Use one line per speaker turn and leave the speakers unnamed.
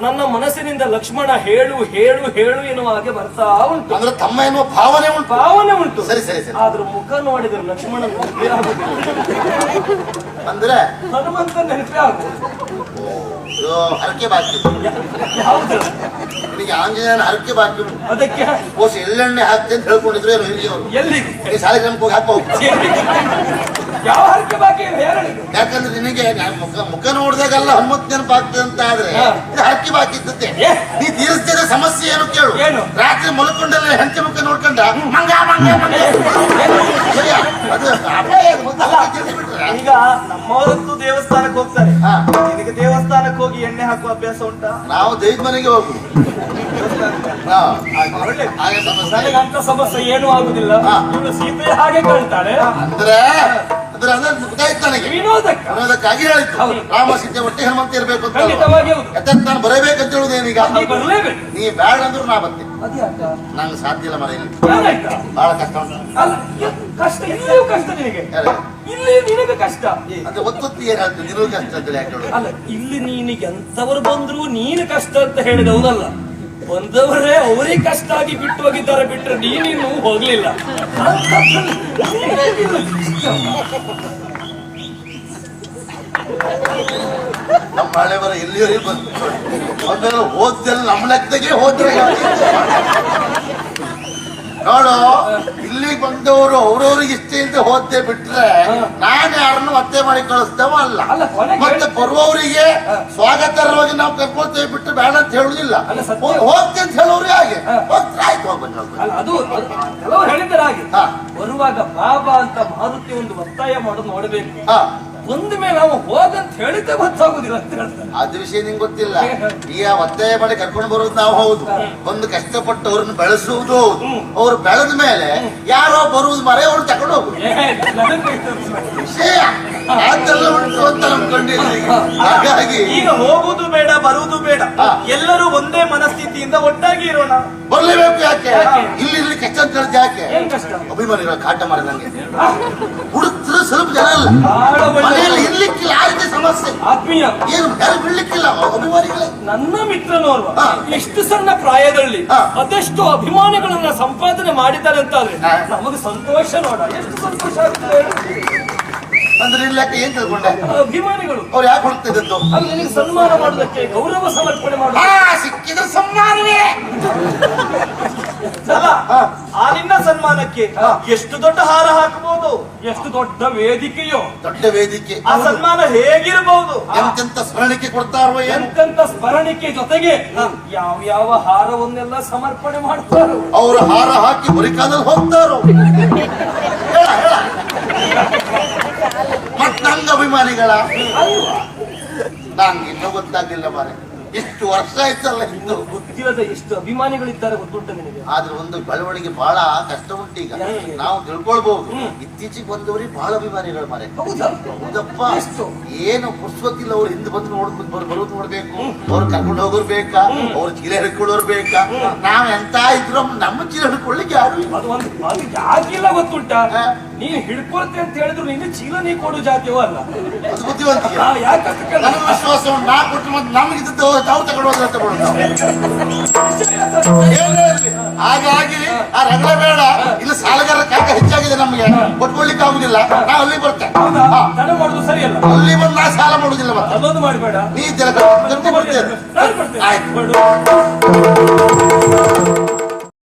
ನನ್ನ ಮನಸ್ಸಿನಿಂದ ಲಕ್ಷ್ಮಣ ಹೇಳು ಹೇಳು ಹೇಳು ಎನ್ನುವ ಹಾಗೆ ಬರ್ತಾ ಉಂಟು.
ಅಂದ್ರೆ ತಮ್ಮ ಎನ್ನುವ ಭಾವನೆ ಉಂಟು.
ಭಾವನೆ ಉಂಟು.
ಸರಿ ಸರಿ ಸರಿ.
ಆದ್ರೂ ಮುಖ ನೋಡಿದ್ರೆ ಲಕ್ಷ್ಮಣ ನೆನಪೇ ಆಗುದಿಲ್ಲ.
ಅಂದ್ರೆ
ಹನುಮಂತ ನೆನಪೇ ಆಗುದು
ಇದು ಹರಕೆ ಬಾಕಿ.
ಯಾವ್ದು
ನಿನಗೆ ಆಂಜನೇಯನ ಹರಕೆ ಬಾಕಿ ಉಂಟು.
ಅದಕ್ಕೆ?
ಕೋಸ ಎಳ್ಳೆಣ್ಣೆ ಹಾಕ್ತೆ ಅಂತ ಹೇಳ್ಕೊಂಡಿದ್ರು ಏನು ಇಲ್ಲಿ ಅವರು.
ಎಲ್ಲಿಗೆ?
ಈ ಸಾಲಿಗ್ರಾಮಕ್ಕೆ ಹೋಗಿ ಹಾಕೋ
ಯಾವ ಹರಕೆ ಬಾಕಿ ಇದೆ?
ಯಾಕಂದ್ರೆ ನಿನಗೆ ಮುಖ ಮುಖ ನೋಡಿದಾಗೆಲ್ಲ ನೆನಪಾಗ್ತದೆ ಅಂತ ಆದ್ರೆ. ಇದು ಹರಕೆ ಬಾಕಿ? ನೀ ತೀರಿಸ್ತಿದ್ದ ಸಮಸ್ಯೆ ಏನು ಕೇಳು.
ಏನು?
ರಾತ್ರಿ ಮಲ್ಕೊಂಡಲ್ಲ ಹೆಂಡತಿ ಮುಖ ನೋಡ್ಕೊಂಡ ಮಂಗ ಮಂಗ ಮಂಗ? ಅದು.
ಈಗ ನಮ್ಮವರಂತೂ ದೇವಸ್ಥಾನಕ್ಕೆ ಹೋಗ್ತಾರೆ. ನಿನಗೆ ದೇವಸ್ಥಾನಕ್ಕೆ ಹೋಗಿ ಎಣ್ಣೆ ಹಾಕುವ ಅಭ್ಯಾಸ ಉಂಟಾ?
ನಾವು ದೈವ ಮನೆಗೆ ಹೋಗು. ಸಮಸ್ಯೆ
ನನಗೆ ಅಂತ ಸಮಸ್ಯೆ. ಏನೂ ಆಗುದಿಲ್ಲ. ಸೀತೆ ಹಾಗೆ ಕಾಣ್ತಾಳೆ
ಅಂದ್ರೆ ಅಂದ್ರೆ ಗೊತ್ತಾಯ್ತು ನನಗೆ.
ವಿನೋದಕ್ಕ.
ಅನ್ನೋದಕ್ಕಾಗಿ ಹೇಳಿದ್ದು.
ಹೌದು.
ರಾಮ ಸೀತೆ ಒಟ್ಟೆ ಹನುಮಂತ ಇರಬೇಕು ಅಂತ
ಖಂಡಿತವಾಗಿ ಹೌದು.
ಯಾಕಂದ್ರೆ ನಾನು ಬರಬೇಕಂತ ಹೇಳುದೇನೀಗ
ನೀ ಬರ್ಲೇಬೇಕು.
ನೀ ಬ್ಯಾಡ ಅಂದ್ರು ನಾ
ಬತ್ತೆ
ನಂಗೆ ಸಾಧ್ಯ ಇಲ್ಲ
ಮನೆಯಲ್ಲಿ.
ಬಹಳ ಕಷ್ಟ.
ಅಲ್ಲ ಕಷ್ಟ ಇಲ್ಲಿಯೂ ಕಷ್ಟ ನಿನಗೆ. ಇಲ್ಲಿ ನಿನಗೆ ಕಷ್ಟ.
ಅದು ಒತ್ತೊತ್ತಿ ನಿನಗೂ ಕಷ್ಟ ಹೇಳುದು?
ಅಲ್ಲ ಇಲ್ಲಿ ನೀನು ಎಂತವರು ಬಂದ್ರು ನೀನು ಕಷ್ಟ ಅಂತ ಹೇಳಿದವನಲ್ಲ ಬಂದವರೇ ಅವರೇ ಕಷ್ಟ ಆಗಿ ಬಿಟ್ಟು ಹೋಗಿದ್ದಾರೆ ಬಿಟ್ಟರೆ ನೀನಿನ್ನು ಹೋಗ್ಲಿಲ್ಲ.
ನಮ್ಮ ಹಳೆ ಬರ ಎಲ್ಲಿಯವರಿಗೆ ಬಂದು ಹೋದ್ದೆಲ್ಲ ನಮ್ಮ ಲೆಕ್ಕದಾಗೆ ಹೋದ್ರೆ ನೋಡು ಇಲ್ಲಿಗೆ ಬಂದವರು ಅವ್ರವ್ರಿಗೆ ಇಷ್ಟ ಇಲ್ಲದೆ ಹೋದ್ದೆ ಬಿಟ್ರೆ ನಾನು ಯಾರನ್ನು ಮತ್ತೆ ಮಾಡಿ ಕಳಿಸ್ತೇವ ಅಲ್ಲ. ಮತ್ತೆ ಬರುವವರಿಗೆ ಸ್ವಾಗತರವಾಗಿ ನಾವು ಕರ್ಕೊಳ್ತೇವೆ ಬಿಟ್ಟು ಬೇಡ ಅಂತ ಹೇಳುದಿಲ್ಲ. ಹೋಗ್ತೇವೆ ಹೋಗ್ತೆ ಅಂತ ಹೇಳೋರು ಹಾಗೆ. ಹೋಗ್ತಾರೆ, ಆಯ್ತು
ಹೇಳಿದ್ದಾರೆ ಬರುವಾಗ ಬಾಬಾ ಅಂತ ಮಾರುತಿ ಒಂದು ಒತ್ತಾಯ ಮಾಡೋದು ನೋಡಬೇಕು. ಬಂದ ಮೇಲೆ ನಾವು ಹೋಗಂತ ಹೇಳಿದ್ದೆ ಗೊತ್ತಾಗುದಿಲ್ಲ ಅಂತ ಹೇಳ್ತಾರೆ.
ಅದು ವಿಷಯ ನಿಂಗೆ ಗೊತ್ತಿಲ್ಲ. ಈಗ ಒತ್ತಾಯ ಮಾಡಿ ಕರ್ಕೊಂಡು ಬರೋದು ನಾವು ಹೌದು. ಒಂದು ಕಷ್ಟಪಟ್ಟು ಅವ್ರನ್ನ ಬೆಳೆಸುವುದು ಹೌದು. ಅವ್ರು ಬೆಳೆದ ಮೇಲೆ ಯಾರೋ ಬರುವುದು ಮರೆ ಅವ್ರು ತಗೊಂಡು ಹೋಗುದು ವಿಷಯ. ಅದೆಲ್ಲ ಉಂಟು ಅಂತ ಈಗ. ಹಾಗಾಗಿ
ಈಗ ಹೋಗುದು ಬೇಡ ಬರುವುದು ಬೇಡ.
ಹಾ.
ಎಲ್ಲರೂ ಒಂದೇ ಮನಸ್ಥಿತಿಯಿಂದ ಒಟ್ಟಾಗಿ ಇರೋಣ.
ಬರ್ಲೇಬೇಕು ಯಾಕೆ?
ಯಾಕೆ?
ಇಲ್ಲಿ ಇಲ್ಲಿ ಕಷ್ಟ ಅಂತ ಹೇಳಿದ್ ಯಾಕೆ?
ಏನ್ ಕಷ್ಟ?
ಅಭಿಮಾನಿಗಳ ಕಾಟ ಮಾಡಿದಂಗೆ. ಹುಡುಕ್ತಾರೆ ಸ್ವಲ್ಪ ಜನ ಅಲ್ಲ.
ಬಹಳ ಒಳ್ಳೆ
ಆ ಸಮಸ್ಯೆ
ಆತ್ಮೀಯ
ಏನು ಯಾರು ಬಿಡ್ಲಿಕ್ಕಿಲ್ಲ ಅಭಿಮಾನಿಗಳೇ
ನನ್ನ. ಎಷ್ಟು ಸಣ್ಣ ಪ್ರಾಯದಲ್ಲಿ. ಅದೆಷ್ಟು ಅಭಿಮಾನಿಗಳನ್ನ ಸಂಪಾದನೆ ಮಾಡಿದ್ದಾರೆ ಅಂತಾದ್ರೆ
ಹಾ.
ನಮಗೆ ಸಂತೋಷ ನೋಡ ಎಷ್ಟು ಸಂತೋಷ ಆಗ್ತದೆ ಹೇಳು.
ಅಂದ್ರೆ ಇಲ್ಲ ಏನ್ ತಿಳ್ಕೊಂಡೆ
ಅಭಿಮಾನಿಗಳು
ಅವ್ರು ಯಾಕೆ ಹುಡುಕ್ತಿದ್ದದ್ದು
ಅಲ್ಲಿ ನಿನಗೆ ಸನ್ಮಾನ ಮಾಡೋದಕ್ಕೆ ಗೌರವ ಸಮರ್ಪಣೆ
ಆ
ಮಾಡೋದು
ಸಿಕ್ಕಿದ ಸಮ್ಮಾನವೇ
ಎಷ್ಟು ದೊಡ್ಡ ಹಾರ ಹಾಕಬಹುದು?
ಎಷ್ಟು ದೊಡ್ಡ ವೇದಿಕೆಯೋ.
ದೊಡ್ಡ ವೇದಿಕೆ.
ಆ ಸನ್ಮಾನ ಹೇಗಿರಬಹುದು
ಎಂತೆಂತ ಸ್ಮರಣಿಕೆ ಕೊಡ್ತಾರೋ
ಎಂತೆಂತ ಸ್ಮರಣಿಕೆ ಜೊತೆಗೆ ಯಾವ ಯಾವ ಹಾರವನ್ನೆಲ್ಲ ಸಮರ್ಪಣೆ ಮಾಡ್ತಾರೋ.
ಅವರು ಹಾರ ಹಾಕಿ ಬರಿಕಾದಲ್ಲಿ ಹೋಗ್ತಾರೋ? ಮತ್ ನಂಗ ಅಭಿಮಾನಿಗಳ. ನಂಗೆ ಇನ್ನೂ ಗೊತ್ತಾಗಿಲ್ಲ ಮಾರೆ ಇಷ್ಟು ವರ್ಷ ಆಯ್ತಲ್ಲ ಇನ್ನು.
ಗೊತ್ತಿಲ್ಲದ ಎಷ್ಟು ಅಭಿಮಾನಿಗಳಿದ್ದಾರೆ ಗೊತ್ತುಂಟ ನಿನಗೆ.
ಆದ್ರೆ ಒಂದು ಬೆಳವಣಿಗೆ ಬಹಳ ಕಷ್ಟ ಉಂಟು ಈಗ? ನಾವು ತಿಳ್ಕೊಳ್ಬಹುದು ಇತ್ತೀಚೆಗೆ ಬಂದವರಿಗೆ ಬಹಳ ಅಭಿಮಾನಿಗಳು ಮಾರೆ.
ಹೌದಾ?
ಹೌದಪ್ಪ.
ಎಷ್ಟು?
ಏನು ಪುಷ್ಪಕ್ಕಿಲ್ಲ ಅವ್ರು ಹಿಂದೆ ಬಂದು ನೋಡ್ ಬರ್- ಬರೋದು ನೋಡ್ಬೇಕು. ಅವ್ರು ಕರ್ಕೊಂಡು ಹೋಗೋರು ಬೇಕಾ? ಅವ್ರ ಚೀಲ ಹಿಡ್ಕೊಳ್ಳೋರು ಬೇಕಾ? ನಾವ್ ಎಂತ ಇದ್ರು ನಮ್ಮ ಚೀಲ ಹಿಡ್ಕೊಳ್ಳಿಕ್ಕೆ ಯಾರು
ಅದು ಒಂದು ಯಾಕಿಲ್ಲ ಗೊತ್ತುಂಟ?
ನೀನ್
ನೀನು ಹಿಡ್ಕೊಳ್ತೆ ಅಂತ ಹೇಳಿದ್ರು ನಿನ್ನ ಚೀಲ ನೀ ಕೊಡು ಜಾತಿಯೋ ಅಲ್ಲ?
ಅದು ಬುದ್ಧಿವಂತಿಕೆ. ಯಾಕೆ ವಿಶ್ವಾಸ ನಾ ಕೊಟ್ಟು ಮತ್ತೆ ತಾವು ತಗೊಂಡು ಹೋದ್ರೆ. ಹಾಗಾಗಿ ಆ ರಂಗ ಬೇಡ. ಇಲ್ಲಿ ಸಾಲಗಾರ ಕಾಕ ಹೆಚ್ಚಾಗಿದೆ ನಮಗೆ. ಕೊಟ್ಕೊಳ್ಳಿಕ್ಕೆ ಆಗುದಿಲ್ಲ. ನಾ ಅಲ್ಲಿ ಬರ್ತೇನೆ ಅಲ್ಲಿ ಬಂದು ನಾ ಸಾಲ ಮಾಡುದಿಲ್ಲ ಮತ್ತೆ.
ಮಾಡಬೇಡ
ನೀ ಕರ್ಕೊಂಡು ಬರ್ತೇನೆ. ಆಯ್ತು.